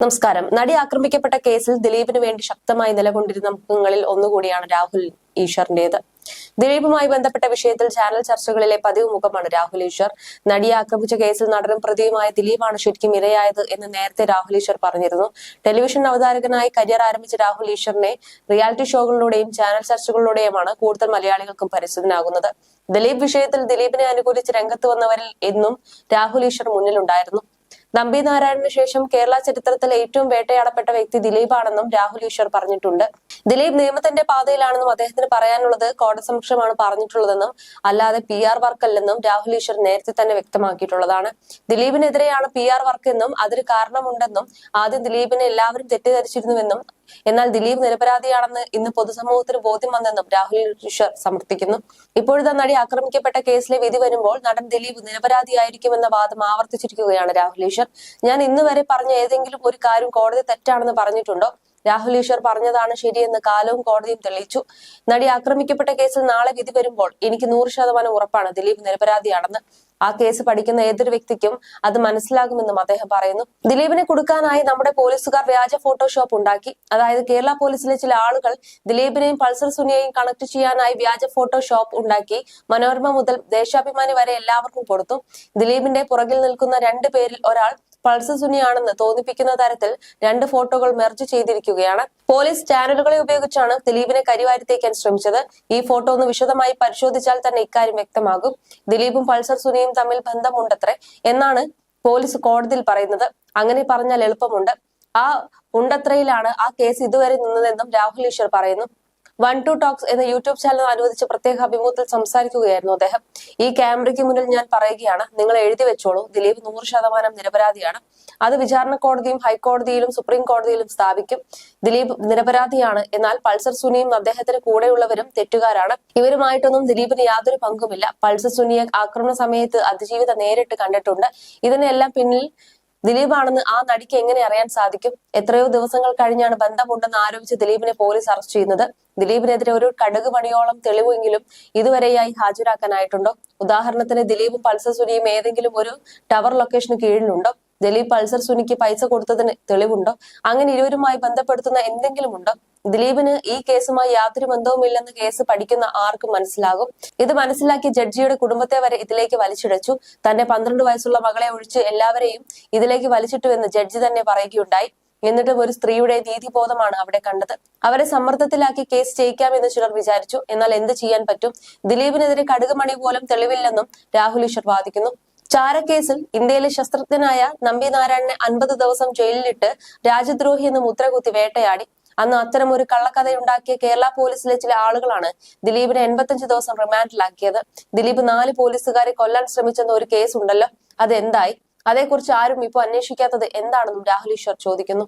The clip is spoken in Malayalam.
നമസ്കാരം. നടി ആക്രമിക്കപ്പെട്ട കേസിൽ ദിലീപിന് വേണ്ടി ശക്തമായി നിലകൊണ്ടിരുന്ന മുഖങ്ങളിൽ ഒന്നുകൂടിയാണ് രാഹുൽ ഈശ്വറിന്റേത്. ദിലീപുമായി ബന്ധപ്പെട്ട വിഷയത്തിൽ ചാനൽ ചർച്ചകളിലെ പതിവ് മുഖമാണ് രാഹുൽ ഈശ്വർ. നടിയെ ആക്രമിച്ച കേസിൽ നടനും പ്രതിയുമായ ദിലീപാണ് ശരിക്കും ഇരയായത് എന്ന് നേരത്തെ രാഹുൽ ഈശ്വർ പറഞ്ഞിരുന്നു. ടെലിവിഷൻ അവതാരകനായി കരിയർ ആരംഭിച്ച രാഹുൽ ഈശ്വറിനെ റിയാലിറ്റി ഷോകളിലൂടെയും ചാനൽ ചർച്ചകളിലൂടെയുമാണ് കൂടുതൽ മലയാളികൾക്കും പരിചിതനാകുന്നത്. ദിലീപ് വിഷയത്തിൽ ദിലീപിനെ അനുകൂലിച്ച് രംഗത്ത് വന്നവരിൽ എന്നും രാഹുൽ ഈശ്വർ മുന്നിലുണ്ടായിരുന്നു. നമ്പി നാരായണന് ശേഷം കേരള ചരിത്രത്തിൽ ഏറ്റവും വേട്ടയാടപ്പെട്ട വ്യക്തി ദിലീപാണെന്നും രാഹുൽ ഈശ്വർ പറഞ്ഞിട്ടുണ്ട് ദിലീപ് നിയമത്തിന്റെ പാതയിലാണെന്നും അദ്ദേഹത്തിന് പറയാനുള്ളത് കോടതി സമക്ഷമാണ് പറഞ്ഞിട്ടുള്ളതെന്നും അല്ലാതെ പി ആർ വർക്ക് അല്ലെന്നും രാഹുൽ ഈശ്വർ നേരത്തെ തന്നെ വ്യക്തമാക്കിയിട്ടുള്ളതാണ്. ദിലീപിനെതിരെയാണ് പി ആർ വർക്ക് എന്നും അതിന് കാരണമുണ്ടെന്നും ആദ്യം ദിലീപിനെ എല്ലാവരും തെറ്റിദ്ധരിച്ചിരുന്നുവെന്നും എന്നാൽ ദിലീപ് നിരപരാധിയാണെന്ന് ഇന്ന് പൊതുസമൂഹത്തിന് ബോധ്യം വന്നെന്നും രാഹുൽ ഈശ്വർ സമർത്ഥിക്കുന്നു. ഇപ്പോഴത്തെ നടി ആക്രമിക്കപ്പെട്ട കേസിലെ വിധി വരുമ്പോൾ നടൻ ദിലീപ് നിരപരാധിയായിരിക്കുമെന്ന വാദം ആവർത്തിച്ചിരിക്കുകയാണ് രാഹുൽ ഈശ്വർ. ഞാൻ ഇന്ന് വരെ പറഞ്ഞ ഏതെങ്കിലും ഒരു കാര്യം കോടതി തെറ്റാണെന്ന് പറഞ്ഞിട്ടുണ്ടോ? രാഹുൽ ഈശ്വർ പറഞ്ഞതാണ് ശരിയെന്ന് കാലവും കോടതിയും തെളിയിച്ചു. നടി ആക്രമിക്കപ്പെട്ട കേസിൽ നാളെ വിധി വരുമ്പോൾ എനിക്ക് നൂറ് ശതമാനം ഉറപ്പാണ് ദിലീപ് നിരപരാധിയാണെന്ന്. ആ കേസ് പഠിക്കുന്ന ഏതൊരു വ്യക്തിക്കും അത് മനസ്സിലാകുമെന്നും അദ്ദേഹം പറയുന്നു. ദിലീപിനെ കൊടുക്കാനായി നമ്മുടെ പോലീസുകാർ വ്യാജ ഫോട്ടോഷോപ്പ് ഉണ്ടാക്കി. അതായത് കേരള പോലീസിലെ ചില ആളുകൾ ദിലീപിനെയും പൾസർ സുനിയെയും കണക്ട് ചെയ്യാനായി വ്യാജ ഫോട്ടോഷോപ്പ് ഉണ്ടാക്കി മനോരമ മുതൽ ദേശാഭിമാനി വരെ എല്ലാവർക്കും കൊടുത്തു. ദിലീപിന്റെ പുറകിൽ നിൽക്കുന്ന രണ്ടു പേരിൽ ഒരാൾ പൾസർ സുനിയാണെന്ന് തോന്നിപ്പിക്കുന്ന തരത്തിൽ രണ്ട് ഫോട്ടോകൾ മെർജ് ചെയ്തിരിക്കുകയാണ്. പോലീസ് ചാനലുകളെ ഉപയോഗിച്ചാണ് ദിലീപിനെ കരിവാരിത്തേക്കാൻ ശ്രമിച്ചത്. ഈ ഫോട്ടോ ഒന്ന് വിശദമായി പരിശോധിച്ചാൽ തന്നെ ഇക്കാര്യം വ്യക്തമാകും. ദിലീപും പൾസർ സുനിയും തമ്മിൽ ബന്ധമുണ്ടത്രേ എന്നാണ് പോലീസ് കോടതിയിൽ പറയുന്നത്. അങ്ങനെ പറഞ്ഞാൽ എളുപ്പമുണ്ട്. ആ ഉണ്ടത്രയിലാണ് ആ കേസ് ഇതുവരെ നിന്നതെന്നും രാഹുൽ ഈശ്വർ പറയുന്നു. വൺ ടു ടോക്സ് എന്ന യൂട്യൂബ് ചാനൽ അനുവദിച്ച പ്രത്യേക അഭിമുഖത്തിൽ സംസാരിക്കുകയായിരുന്നു അദ്ദേഹം. ഈ ക്യാമറയ്ക്ക് മുന്നിൽ ഞാൻ പറയുകയാണ് നിങ്ങൾ എഴുതി വെച്ചോളൂ. ദിലീപ് നൂറ് ശതമാനം നിരപരാധിയാണ്. അത് വിചാരണ കോടതിയും ഹൈക്കോടതിയിലും സുപ്രീം കോടതിയിലും സ്ഥാപിക്കും. ദിലീപ് നിരപരാധിയാണ്. എന്നാൽ പൾസർ സുനിയും അദ്ദേഹത്തിന് കൂടെയുള്ളവരും തെറ്റുകാരാണ്. ഇവരുമായിട്ടൊന്നും ദിലീപിന് യാതൊരു പങ്കുമില്ല. പൾസർ സുനിയെ ആക്രമണ സമയത്ത് അതിജീവിത നേരിട്ട് കണ്ടിട്ടുണ്ട്. ഇതിനെല്ലാം പിന്നിൽ ദിലീപാണെന്ന് ആ നടിക്ക് എങ്ങനെ അറിയാൻ സാധിക്കും? എത്രയോ ദിവസങ്ങൾ കഴിഞ്ഞാണ് ബന്ധമുണ്ടെന്ന് ആരോപിച്ച് ദിലീപിനെ പോലീസ് അറസ്റ്റ് ചെയ്യുന്നത്. ദിലീപിനെതിരെ ഒരു കടുക് മണിയോളം തെളിവെങ്കിലും ഇതുവരെയായി ഹാജരാക്കാനായിട്ടുണ്ടോ? ഉദാഹരണത്തിന് ദിലീപും പൾസസുനിയും ഏതെങ്കിലും ഒരു ടവർ ലൊക്കേഷന് കീഴിലുണ്ടോ? ദിലീപ് പൾസർ സുനിക്ക് പൈസ കൊടുത്തതിന് തെളിവുണ്ടോ? അങ്ങനെ ഇരുവരുമായി ബന്ധപ്പെടുത്തുന്ന എന്തെങ്കിലും ഉണ്ടോ? ദിലീപിന് ഈ കേസുമായി യാതൊരു ബന്ധവുമില്ലെന്ന് കേസ് പഠിക്കുന്ന ആർക്കും മനസ്സിലാകും. ഇത് മനസ്സിലാക്കി ജഡ്ജിയുടെ കുടുംബത്തെ വരെ ഇതിലേക്ക് വലിച്ചിഴച്ചു. തന്റെ പന്ത്രണ്ട് വയസ്സുള്ള മകളെ ഒഴിച്ച് എല്ലാവരെയും ഇതിലേക്ക് വലിച്ചിട്ടു എന്ന് ജഡ്ജി തന്നെ പറയുകയുണ്ടായി. എന്നിട്ടും ഒരു സ്ത്രീയുടെ നീതിബോധമാണ് അവിടെ കണ്ടത്. അവരെ സമ്മർദ്ദത്തിലാക്കി കേസ് ജയിക്കാമെന്ന് ചിലർ വിചാരിച്ചു. എന്നാൽ എന്ത് ചെയ്യാൻ പറ്റും? ദിലീപിനെതിരെ കടുകുമണി പോലും തെളിവില്ലെന്നും രാഹുൽ ഈശ്വർ വാദിക്കുന്നു. ചാരക്കേസിൽ ഇന്ത്യയിലെ ശസ്ത്രജ്ഞനായ നമ്പി നാരായണനെ അൻപത് ദിവസം ജയിലിലിട്ട് രാജ്യദ്രോഹി എന്ന് മുദ്രകുത്തി വേട്ടയാടി. അന്ന് അത്തരം ഒരു കള്ളക്കഥയുണ്ടാക്കിയ കേരള പോലീസിലെ ചില ആളുകളാണ് ദിലീപിനെ എൺപത്തഞ്ച് ദിവസം റിമാൻഡിലാക്കിയത്. ദിലീപ് നാല് പോലീസുകാരെ കൊല്ലാൻ ശ്രമിച്ചെന്ന ഒരു കേസ് ഉണ്ടല്ലോ അതെന്തായി? അതേക്കുറിച്ച് ആരും ഇപ്പോൾ അന്വേഷിക്കാത്തത് എന്താണെന്നും രാഹുൽ ഈശ്വർ ചോദിക്കുന്നു.